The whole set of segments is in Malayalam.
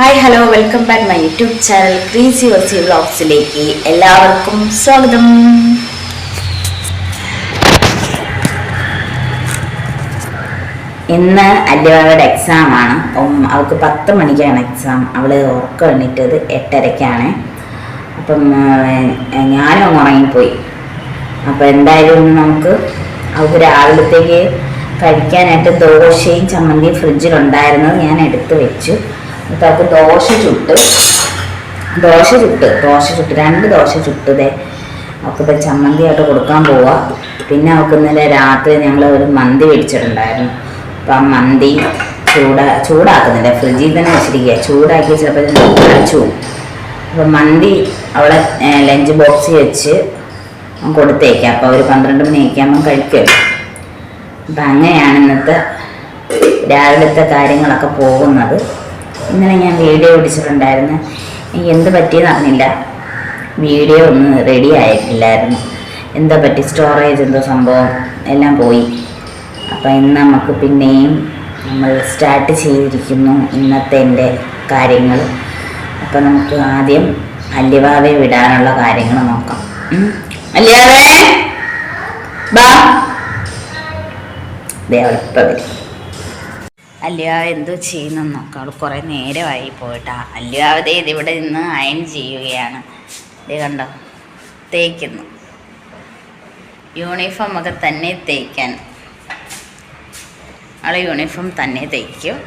Hi hello welcome back my YouTube channel crazy Aussie വ്ളോഗ്സിലേക്ക് എല്ലാവർക്കും സ്വാഗതം. ഇന്ന് അല്ലുവാവയുടെ എക്സാമാണ് അവൾക്ക് പത്ത് മണിക്കാണ് എക്സാം അവൾ ഉറക്കം എണ്ണിട്ടത് എട്ടരയ്ക്കാണ് അപ്പം ഞാനും അങ്ങ് ഉറങ്ങിപ്പോയി. അപ്പം എന്തായാലും നമുക്ക് അവൾക്ക് രാവിലത്തേക്ക് കഴിക്കാനായിട്ട് ദോശയും ചമ്മന്തിയും ഫ്രിഡ്ജിലുണ്ടായിരുന്നത് ഞാൻ എടുത്തു വെച്ചു. എന്നിട്ട് അത് ദോശ ചുട്ട്. ദോശ ചുട്ട് ദോശ ചുട്ട് രണ്ട് ദോശ ചുട്ടതേ. അവൾക്ക് ചമ്മന്തിയായിട്ട് കൊടുക്കാൻ പോവാ. പിന്നെ അവൾക്ക് ഇന്നലെ രാത്രി ഞങ്ങൾ ഒരു മന്തി മേടിച്ചിട്ടുണ്ടായിരുന്നു. അപ്പം ആ മന്തി ചൂടാ ചൂടാക്കുന്നില്ല? ഫ്രിഡ്ജിൽ തന്നെ വെച്ചിരിക്കുക ചൂടാക്കി ചിലപ്പോൾ കഴിച്ചു. പോകും അപ്പം മന്തി അവളെ ലഞ്ച് ബോക്സ് വെച്ച് കൊടുത്തേക്കാം. അപ്പോൾ ഒരു പന്ത്രണ്ട് മണിയൊക്കെ ആകുമ്പോൾ കഴിക്കുമല്ലോ അപ്പം അങ്ങനെയാണ് ഇന്നത്തെ രാവിലത്തെ കാര്യങ്ങളൊക്കെ പോകുന്നത്. ഇന്നലെ ഞാൻ വീഡിയോ പിടിച്ചിട്ടുണ്ടായിരുന്നു. എന്ത് പറ്റിയെന്ന് അറിഞ്ഞില്ല. വീഡിയോ ഒന്നും റെഡി ആയിട്ടില്ലായിരുന്നു. എന്താ പറ്റി? സ്റ്റോറേജ് എന്തോ സംഭവം? എല്ലാം പോയി. അപ്പം ഇന്ന് നമുക്ക് പിന്നെയും നമ്മൾ സ്റ്റാർട്ട് ചെയ്തിരിക്കുന്നു ഇന്നത്തെ എന്റെ കാര്യങ്ങൾ. അപ്പം നമുക്ക് ആദ്യം അല്യവാവെ വിടാനുള്ള കാര്യങ്ങൾ നോക്കാം. അല്ലിയാവേ ബാ. ദേവളിപ്പ വരും. അല്യാവ എന്തോ ചെയ്യുന്നു നോക്കാം. അവൾ കുറേ നേരമായി പോയിട്ടാ. അല്യാവ ദേ ഇതിവിടെ നിന്ന് അയൺ ചെയ്യുകയാണ്. ഇത് കണ്ടോ? തേക്കുന്നു. യൂണിഫോം ഒക്കെ തന്നെ തേക്കാൻ. അവൾ യൂണിഫോം തന്നെ തയ്ക്കും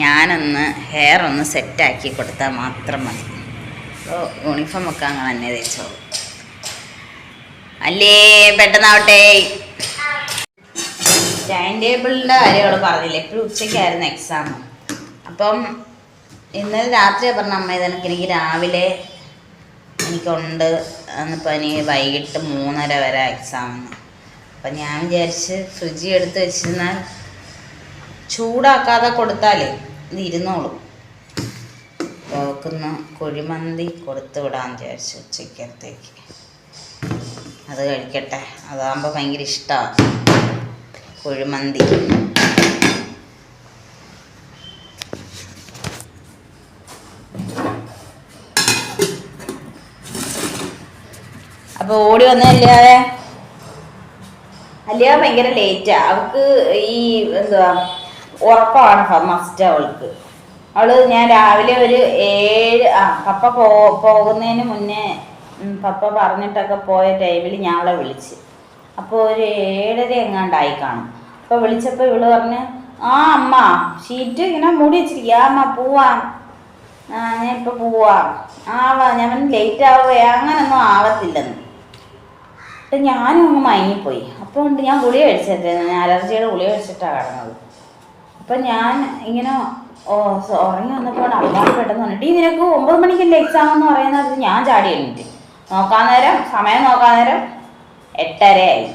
ഞാനൊന്ന് ഹെയർ ഒന്ന് സെറ്റാക്കി കൊടുത്താൽ മാത്രം മതി. അപ്പോൾ യൂണിഫോം ഒക്കെ അങ്ങനെ തന്നെ തയ്ച്ചോളൂ അല്ലേ പെട്ടെന്നാവട്ടെ. ടൈം ടേബിളിന്റെ കാര്യങ്ങൾ പറഞ്ഞില്ല? എപ്പോഴും ഉച്ചയ്ക്കായിരുന്നു എക്സാം അപ്പം ഇന്നലെ രാത്രി പറഞ്ഞ അമ്മ ഇതെനിക്ക് എനിക്ക് രാവിലെ എനിക്കുണ്ട്. എന്നിപ്പോൾ ഇനി വൈകിട്ട് മൂന്നര വരെ എക്സാം അപ്പം ഞാൻ വിചാരിച്ച് ഫ്രിഡ്ജിൽ എടുത്ത് വെച്ചിരുന്നാൽ ചൂടാക്കാതെ കൊടുത്താലേ ഇത് ഇരുന്നോളും. നോക്കുന്ന കുഴിമന്തി കൊടുത്തു വിടാമെന്ന് വിചാരിച്ചു ഉച്ചയ്ക്കത്തേക്ക്. അത് കഴിക്കട്ടെ. അതാകുമ്പോൾ ഭയങ്കര ഇഷ്ടമാണ് കുഴിമന്തി അപ്പൊ ഓടി വന്നല്ലേ അല്ല ഭയങ്കര ലേറ്റാ അവൾക്ക് ഈ എന്തുവാ? ഉറപ്പാണ് മസ്റ്റ് അവൾക്ക്. അവൾ ഞാൻ രാവിലെ ഒരു ഏഴ് ആ പപ്പ പോ പോകുന്നതിന് മുന്നേ പപ്പ പറഞ്ഞിട്ടൊക്കെ പോയ ടൈമിൽ ഞാൻ അവളെ വിളിച്ച്. അപ്പോൾ ഒരു ഏഴര എങ്ങാണ്ടായി കാണും. അപ്പോൾ വിളിച്ചപ്പോൾ ഇവൾ പറഞ്ഞ് ആ അമ്മ ഷീറ്റ് ഇങ്ങനെ മൂടി വെച്ചിരിക്കുക ആ അമ്മ പോവാം. ആ ഞാൻ ഇപ്പം പോവാം. ആ വാ ഞാൻ ലേറ്റ് ആവുകയെ അങ്ങനൊന്നും ആവത്തില്ലെന്ന്. അപ്പം ഞാനും അങ്ങ് മയങ്ങിപ്പോയി. അപ്പോൾ ഉണ്ട് ഞാൻ ഗുളിക കഴിച്ചിട്ടായിരുന്നു ഞാൻ അലർജിയുടെ ഗുളിക കഴിച്ചിട്ടാണ് കിടന്നത്. അപ്പം ഞാൻ ഇങ്ങനെ ഓ ഉറങ്ങി വന്നപ്പോൾ അമ്മ പെട്ടെന്ന് പറഞ്ഞിട്ട് ഈ നിനക്ക് ഒമ്പത് മണിക്കല്ലേ എക്സാം എന്ന് പറയുന്നത്? ഞാൻ ചാടി എണീറ്റ്. നോക്കാൻ നേരം സമയം നോക്കാൻ നേരം എട്ടരയായി.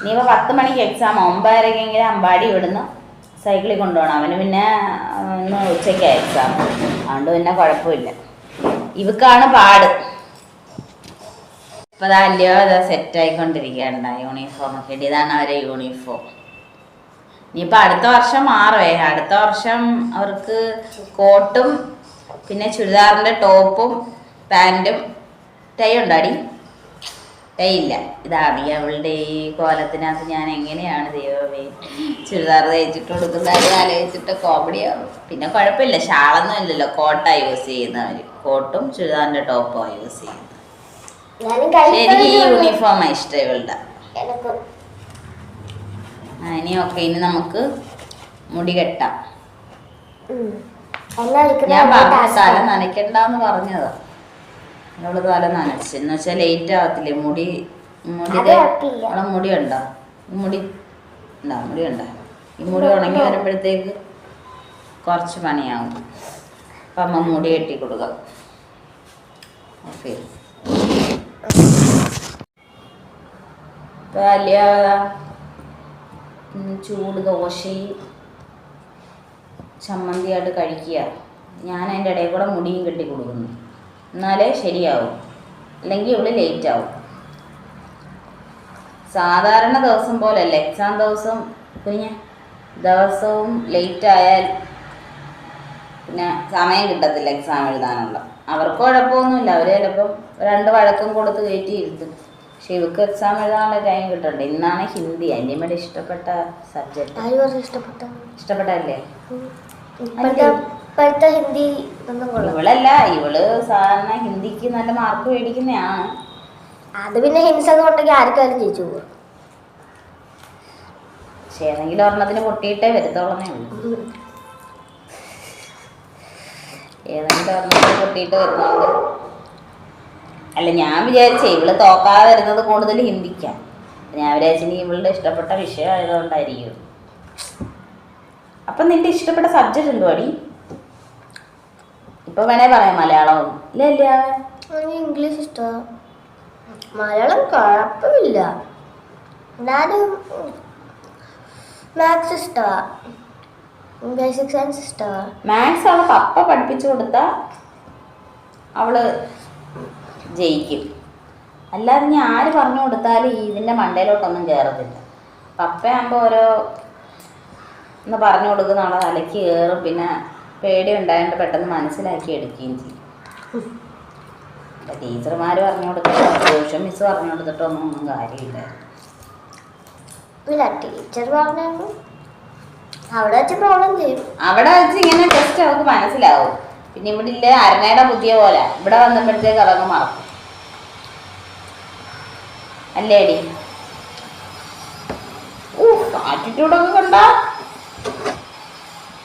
ഇനിയിപ്പോൾ പത്ത് മണിക്ക് എക്സാം ഒമ്പതരക്കെങ്കിലും അമ്പാടി ഇവിടുന്ന് സൈക്കിളിൽ കൊണ്ടുപോകണം. അവന് പിന്നെ ഇന്ന് ഉച്ചയ്ക്കാണ് എക്സാം അതുകൊണ്ട് പിന്നെ കുഴപ്പമില്ല. ഇവക്കാണ് പാട്. ഇപ്പൊ ദാ അല്ലയോ അത് സെറ്റായിക്കൊണ്ടിരിക്കുകയാണ് യൂണിഫോം ഒക്കെ ഇതാണ് അവരെ യൂണിഫോം ഇനിയിപ്പോൾ അടുത്ത വർഷം മാറുവേ. അടുത്ത വർഷം അവർക്ക് കോട്ടും പിന്നെ ചുരിദാറിന്റെ ടോപ്പും പാന്റും ടൈ ഉണ്ടാടി ഇല്ല. ഇതാണ് ഈ അവളുടെ ഈ കോലത്തിനകത്ത് ഞാൻ എങ്ങനെയാണ് ദൈവമേ? ചുരിദാർ തയ്ച്ചിട്ട് കൊടുക്കുന്നത് ആലോചിച്ചിട്ട് കോമഡിയാവും പിന്നെ കുഴപ്പമില്ല. ഷാളൊന്നും ഇല്ലല്ലോ. കോട്ടാണ് യൂസ് ചെയ്യുന്നവർ കോട്ടും ചുരിദാറിന്റെ ടോപ്പും യൂസ് ചെയ്യുന്നത്. എനിക്ക് ഈ യൂണിഫോം യൂണിഫോമാണ് ഇഷ്ടം ഇവളുടെ. ഇനി ഓക്കെ ഇനി നമുക്ക് മുടി കെട്ടാം. ഞാൻ പറഞ്ഞ തല നനയ്ക്കണ്ടെന്ന് പറഞ്ഞതാ. അവൾ തല നനച്ച്. എന്ന് വെച്ചാൽ ലേറ്റ് ആകത്തില്ലേ മുടി മുടി അവളെ മുടി ഉണ്ടോ ഈ മുടി ഉണ്ടാ മുടി ഉണ്ടോ ഈ മുടി ഉണങ്ങി വരുമ്പോഴത്തേക്ക് കുറച്ച് പണിയാവും. അപ്പം അമ്മ മുടി കെട്ടി കൊടുക്കാം. ഓക്കെ. വലിയ ചൂട് ദോശയും ചമ്മന്തിയായിട്ട് കഴിക്കുക. ഞാൻ അതിന്റെ ഇടയിൽ കൂടെ മുടിയും കെട്ടി കൊടുക്കുന്നു. എന്നാലേ ശരിയാവും. അല്ലെങ്കിൽ ഇവിടെ ലേറ്റ് ആവും. സാധാരണ ദിവസം പോലല്ല. എക്സാം ദിവസം പിന്നെ ദിവസവും ലേറ്റ് ആയാൽ പിന്നെ സമയം കിട്ടത്തില്ല എക്സാം എഴുതാനുള്ള. അവർക്ക് കുഴപ്പമൊന്നുമില്ല. അവർ ചിലപ്പം രണ്ട് വഴക്കും കൊടുത്ത് കയറ്റി ഇരുത്തും. പക്ഷെ ഇവർക്ക് എക്സാം എഴുതാനുള്ള ടൈം കിട്ടണ്ട? ഇന്നാണ് ഹിന്ദി. ഇവിടെ ഇഷ്ടപ്പെട്ട സബ്ജക്റ്റ് ആര് ഇഷ്ടപ്പെട്ട? ഇഷ്ടപ്പെട്ടല്ലേ ഇപ്പോഴത്തെ ഹിന്ദി ഒന്നും കൊള്ളാം. ഇവളല്ല ഇവൾ സാധാരണ ഹിന്ദിക്ക് നല്ല മാർക്ക് മേടിക്കുന്നതാണ് അത് പിന്നെ ഹിംസ എന്നുണ്ടെങ്കിൽ ആർക്കാരും ജയിച്ചു പോകും പക്ഷെ ഏതെങ്കിലും ഒരെണ്ണത്തിന് പൊട്ടിയിട്ടേ വരത്തോളന്നേ ഉള്ളൂ. ഏതെങ്കിലും ഒരെണ്ണത്തിന് പൊട്ടിയിട്ട് വരുന്നുണ്ട്. അല്ല ഞാൻ വിചാരിച്ചേ ഇവൾ തോക്കാതെ വരുന്നത് കൂടുതൽ ഹിന്ദിക്കാം. ഞാൻ വിചാരിച്ചു നീ ഇവളുടെ ഇഷ്ടപ്പെട്ട വിഷയം ആയതുകൊണ്ടായിരിക്കും. അപ്പം നിന്റെ ഇഷ്ടപ്പെട്ട സബ്ജക്റ്റ് എന്തുവാടി? ഇപ്പൊ വേണേ പറയാം മലയാളം. ഇല്ല ഇല്ല. ഇംഗ്ലീഷ് ഇഷ്ടമാണ് മലയാളം കുഴപ്പമില്ല. എന്നാലും മാത്സ് ഇഷ്ടമാണ് ബേസിക് സയൻസ് ഇഷ്ടമാണ് മാത്സ് അവളെ പപ്പ പഠിപ്പിച്ചു കൊടുത്താൽ അവൾ ജയിക്കും. അല്ലാതെ ഇനി ആര് പറഞ്ഞു കൊടുത്താലും ഇതിന്റെ മണ്ടയിലോട്ടൊന്നും കയറത്തില്ല പപ്പയാകുമ്പോൾ ഓരോ ഒന്ന് പറഞ്ഞു കൊടുക്കുന്ന ആളെ തലയ്ക്ക് കയറും പിന്നെ പേടി ഉണ്ടായതുകൊണ്ട് പെട്ടെന്ന് മനസ്സിലാക്കി എടുക്കുകയും ചെയ്യും. ടീച്ചർമാർ പറഞ്ഞു കൊടുത്തിട്ടോ ട്യൂഷൻ മിസ് പറഞ്ഞു കൊടുത്തിട്ടോ ഒന്നും ഒന്നും കാര്യമില്ല. ഇല്ല ടീച്ചർ പറഞ്ഞു അവിടെ വെച്ച് പ്രോബ്ലം ചെയ്യും. അവിടെ വെച്ച് ഇങ്ങനെ ജസ്റ്റ് അവർക്ക് മനസ്സിലാവും. പിന്നെ ഇവിടെ ഇല്ല അരണയുടെ പുതിയ പോലെ. ഇവിടെ വന്നപ്പോഴത്തേക്ക് അതങ്ങ് മറക്കും. അല്ലേടി? ആറ്റിറ്റ്യൂഡൊക്കെ കണ്ട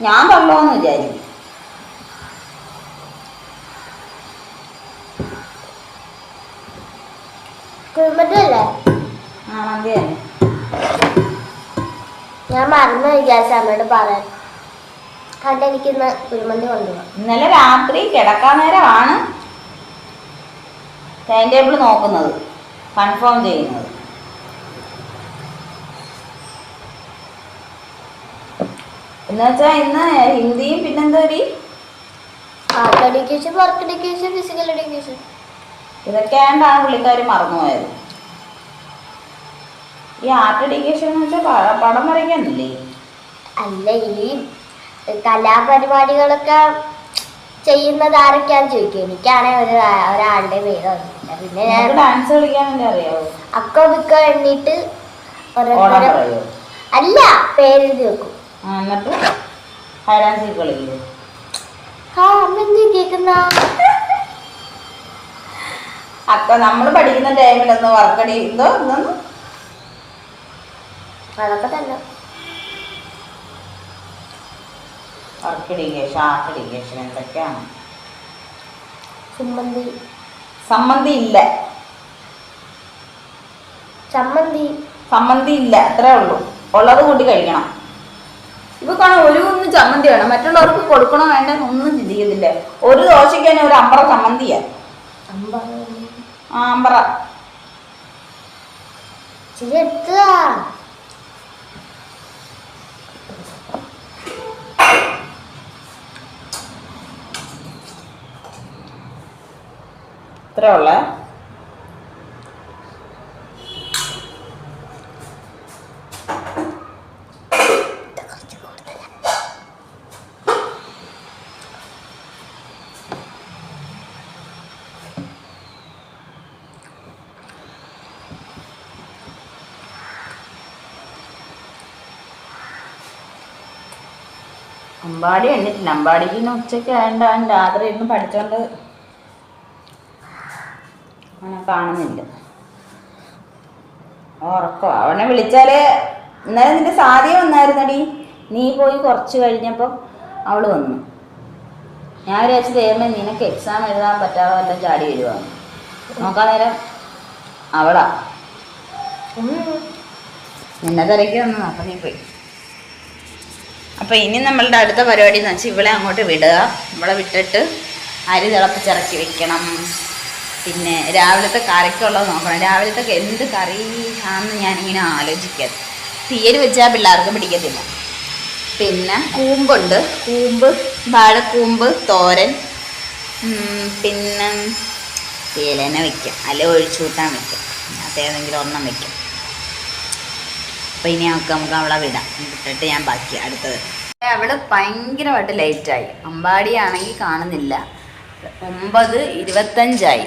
ഞാൻ തള്ളോന്ന് വിചാരിക്കും. കുഴിമറ്റല്ലേ ആ മതി തന്നെ ഞാൻ മറന്നു വിചാരിച്ച അമ്മയോട് പറയാൻ കണ്ട് എനിക്കിന്ന് കുഴിമന്തി കൊണ്ടുപോകാം ഇന്നലെ രാത്രി കിടക്കാൻ നേരമാണ് ടൈം ടേബിൾ നോക്കുന്നത് കൺഫേം ചെയ്യുന്നത്. എന്നുവെച്ചാൽ ഇന്ന് ഹിന്ദിയും പിന്നെന്തോ ഒരു art education work education physical education ഇതൊക്കെ ആണ്ടാണ് പുള്ളിക്കാർ മറന്നുപോയത്. ഈ ആർട്ട് എഡ്യൂക്കേഷൻ എന്ന് വെച്ചാൽ പടം വരയ്ക്കാനില്ലേ? അല്ല ഈ കലാപരിപാടികളൊക്കെ ചെയ്യുന്നത് ആരൊക്കെയാന്ന് ചോദിക്കും. എനിക്കാണെ ഒരു ഒരാളുടെ പേരോ അറിയില്ല. പിന്നെ ഞാൻ ഡാൻസ് കളിക്കാൻ അറിയാവോ അക്ക ബിക്ക എണ്ണിട്ട് അല്ല പേരെഴുതി വെക്കും. എന്നിട്ട് ഹൈഡാൻസ് കളിക്കില്ലേ? ആ അമ്മ എന്ത് കേക്കുന്ന അപ്പൊ നമ്മൾ പഠിക്കുന്ന ടൈമിലൊന്ന് വർക്കടി എന്തോ ഒന്നും അതൊക്കെ തന്നെ. വർക്ക് ആർക്കടിക്കേഷൻ എന്തൊക്കെയാണ്? സുമ്മന്തി സമ്മന്തി ഇല്ല. ചമ്മന്തി. സമ്മന്തി ഇല്ല അത്രേ ഉള്ളൂ. ഉള്ളത് കൂട്ടി കഴിക്കണം. ഇപ്പൊ കാണാം ഒരു ഒന്ന് ചമ്മന്തി വേണം. മറ്റുള്ളവർക്ക് കൊടുക്കണോ വേണ്ടെന്ന് ഒന്നും ചിന്തിക്കുന്നില്ല. ഒരു ദോശയ്ക്ക് തന്നെ ഒരു അമ്പറ ചമ്മന്തിയാ. അമ്പ അമ്പറ? ഇച്ചിരി എടുത്തതാ അമ്പാടി എണ്ണിട്ടില്ല അമ്പാടിക്ക് ഇന്ന് ഉച്ചയ്ക്ക് ആയതുകൊണ്ട് അവൻ രാത്രി ഇരുന്ന് പഠിച്ചോണ്ട് അവനെ കാണുന്നില്ല. ഉറക്കോ അവനെ വിളിച്ചാൽ ഇന്നലെ നിന്റെ സാധ്യ വന്നായിരുന്നടി. നീ പോയി കുറച്ച് കഴിഞ്ഞപ്പം അവൾ വന്നു. ഞാൻ വിചാരിച്ചു ദൈവമേ നിനക്ക് എക്സാം എഴുതാൻ പറ്റാതെ വല്ലതും ചാടി വരുവാണ് നോക്കാൻ നേരം അവളാ. നിന്നെ തിരക്കി വന്നു അപ്പം നീ പോയി. അപ്പം ഇനി നമ്മളുടെ അടുത്ത പരിപാടി എന്ന് വെച്ചാൽ ഇവളെ അങ്ങോട്ട് വിടുക. ഇവളെ വിട്ടിട്ട് അരി തിളപ്പിച്ചിറക്കി വെക്കണം. പിന്നെ രാവിലത്തെ കറിക്കുള്ളത് നോക്കണം. രാവിലത്തെ എന്ത് കറി ആണെന്ന് ഞാനിങ്ങനെ ആലോചിക്കാം. തീര് വെച്ചാൽ പിള്ളേർക്ക് പിടിക്കത്തില്ല. പിന്നെ കൂമ്പുണ്ട്. കൂമ്പ് വാഴക്കൂമ്പ് തോരൻ പിന്നെ തേലേനെ വെക്കാം. അല്ലെ ഒഴിച്ചു കൂട്ടാൻ വെക്കാം അതേതെങ്കിലും ഒരെണ്ണം വെക്കാം. അപ്പം ഇനി നമുക്ക് നമുക്ക് അവളെ വിടാം. വിട്ടിട്ട് ഞാൻ ബാക്കി അടുത്തത്. അവൾ ഭയങ്കരമായിട്ട് ലേറ്റായി അമ്പാടിയാണെങ്കിൽ കാണുന്നില്ല. ഒമ്പത് ഇരുപത്തഞ്ചായി.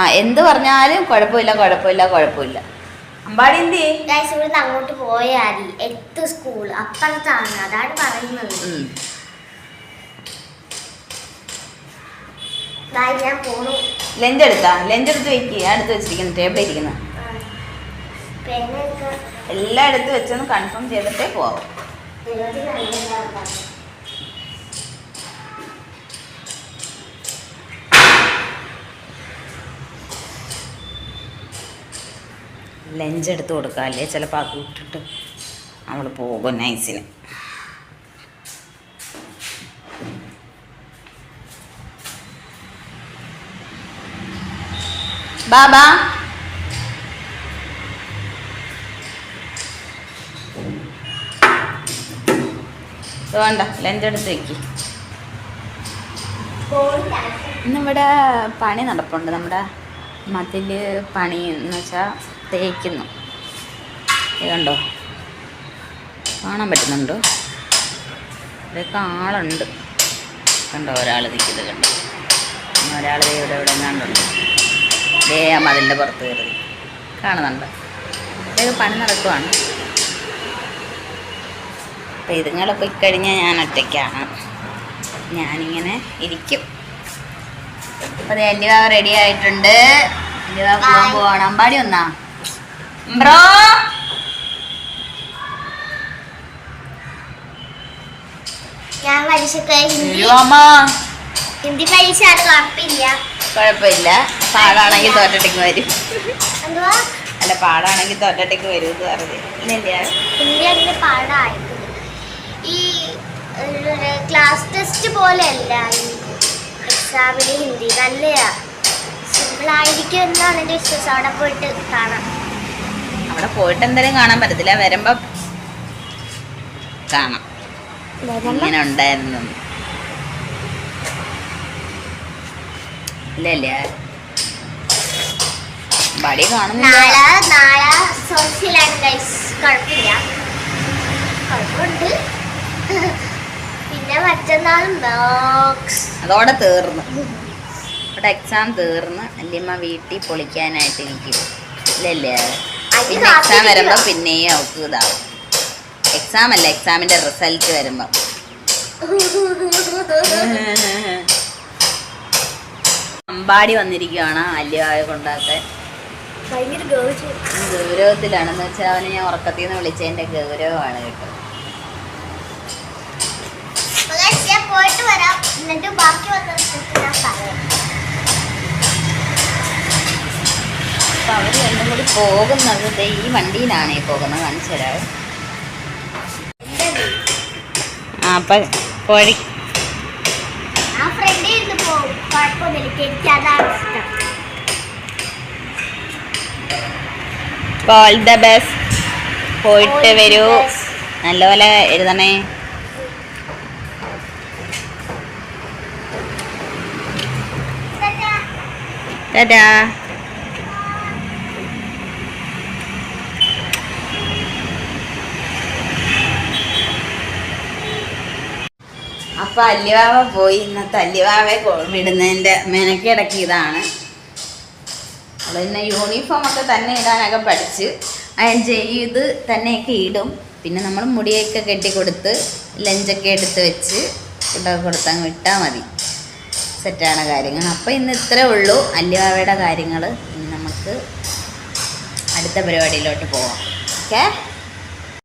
ആ എന്ത് പറഞ്ഞാലും കുഴപ്പമില്ല കുഴപ്പമില്ല കുഴപ്പമില്ല. അമ്പാടി എന്ത് ചെയ്യും? ഇവിടുന്ന് അങ്ങോട്ട് പോയാൽ എട്ട് സ്കൂൾ അപ്പുറത്താണ്. അതാണ് പറയുന്നത്. ഞാൻ പോണു. ലഞ്ച് എടുത്താ? ലഞ്ച് എടുത്ത് വെക്കുക അടുത്ത് വെച്ചിരിക്കുന്നു ടേബിളിൽ ഇരിക്കുന്നു. എല്ലാം എടുത്ത് വെച്ചൊന്ന് കൺഫേം ചെയ്തിട്ടേ പോവാം. ലഞ്ച് എടുത്ത് കൊടുക്കാം അല്ലേ? ചിലപ്പോൾ അത് വിട്ടിട്ട് നമ്മൾ പോകും നൈസിന്. ബാബാ. ഇത് വേണ്ട എടുത്ത് വെക്ക്. പോയില്ല ഇന്നിവിടെ പണി നടപ്പുണ്ട്. നമ്മുടെ മതിൽ പണി എന്ന് വെച്ചാൽ തേക്കുന്നു. ഇത് കണ്ടോ? കാണാൻ പറ്റുന്നുണ്ടോ? ഇവിടെയൊക്കെ ആളുണ്ട്. കണ്ടോ? ഒരാൾ നിൽക്കുന്നത് കണ്ടോ? ഒരാൾ ഇവിടെ ഇവിടെ എങ്ങാണ്ടുണ്ട് ദേ ആ മതിലിന്റെ പുറത്ത് കയറി. കാണുന്നുണ്ട്. ഇതൊക്കെ പണി നടക്കുവാണ്. അപ്പം ഇതുങ്ങളെ പോയി കഴിഞ്ഞാൽ ഞാൻ ഒറ്റയ്ക്കാണ്. ഞാനിങ്ങനെ ഇരിക്കും. അപ്പോൾ ദേ അല്ലിവ റെഡി ആയിട്ടുണ്ട്. അല്ലിവ പോകാൻ Bye. പോവാണ്. അമ്പാടി വന്നാ? ബ്രോ ഞാൻ പരീക്ഷക്ക് ഹിന്ദി അമ്മ ഹിന്ദി പരീക്ഷ അത് കുഴപ്പമില്ല കുഴപ്പമില്ല പാടാണെങ്കിൽ തോറ്റട്ടേക്ക് വരും. അല്ല പാടാണെങ്കിൽ തോറ്റട്ടേക്ക് വരും എന്ന് പറഞ്ഞു ഇല്ലില്ല ഹിന്ദി അതിന്റെ പാടായിരുന്നു ഈ ക്ലാസ് ടെസ്റ്റ് പോലെയല്ല എക്സാമിന് ഹിന്ദി നല്ലയാ സിമ്പിൾ ആയിരിക്കും എന്നാണ് എന്റെ വിശ്വാസം. അവിടെ പോയിട്ട് കാണാം. അവിടെ പോയിട്ട് എന്തായാലും കാണാൻ പറ്റത്തില്ല. വരുമ്പോ കാണാം. ഇങ്ങനെ ഉണ്ടായിരുന്നു. ഇല്ലല്ലേ ഇല്ല. ബടി കാണുന്നില്ല. സോഷ്യലാണ് കുഴപ്പമില്ല. കുഴപ്പമുണ്ട്. ബോക്സ് അതോടെ തീർന്നു. ഇവിടെ എക്സാം തീർന്ന്. അല്ലിമ്മ വീട്ടിൽ പൊളിക്കാനായിട്ട് ഇരിക്കും. ഇല്ലല്ലേ? പിന്നെ എക്സാം വരുമ്പോൾ വരുമ്പോ പിന്നെയും അവൾക്ക് ഇതാവും. എക്സാം അല്ല എക്സാമിന്റെ റിസൾട്ട് വരുമ്പോൾ അമ്പാടി വന്നിരിക്കുവാണ് അല്ലിയായ ഗൗരവം. ഗൗരവത്തിലാണെന്ന് വെച്ചാൽ അവനെ ഞാൻ ഉറക്കത്തിൽ നിന്ന് വിളിച്ചതിന്റെ ഗൗരവമാണ് കേട്ടോ അപ്പൊ guys, ഞാൻ പോയിട്ട് വരാം. എന്നിട്ട് ബാക്കി വന്ന ഞാൻ പറയാം. അവർ രണ്ടും കൂടി പോകുന്നത് ഈ വണ്ടിയിലാണേ പോകുന്നത്. കാണിച്ചു ആ അപ്പൊ ആ ഓൾ ദ ബെസ്റ്റ് പോയിട്ട് വരൂ. നല്ലപോലെ എഴുതണേ. ടാറ്റാ അപ്പൊ അല്ലിവാവ പോയി. ഇന്നത്തെ അല്ലിവാവെ വിടുന്നതിന്റെ മെനക്കിടക്ക് ഇതാണ് പിന്നെ യൂണിഫോം ഒക്കെ തന്നെ ഇടാനൊക്കെ പഠിച്ച്. അയൺ ചെയ്ത് തന്നെയൊക്കെ ഇടും. പിന്നെ നമ്മൾ മുടിയൊക്കെ കെട്ടിക്കൊടുത്ത് ലഞ്ചൊക്കെ എടുത്ത് വെച്ച് ഫുഡൊക്കെ കൊടുത്ത് അങ്ങ് വിട്ടാൽ മതി. സെറ്റാണ് കാര്യങ്ങൾ. അപ്പോൾ ഇന്ന് ഇത്രേ ഉള്ളൂ. അല്ലിവാവയുടെ കാര്യങ്ങൾ നമുക്ക് അടുത്ത പരിപാടിയിലോട്ട് പോവാം. ഓക്കെ?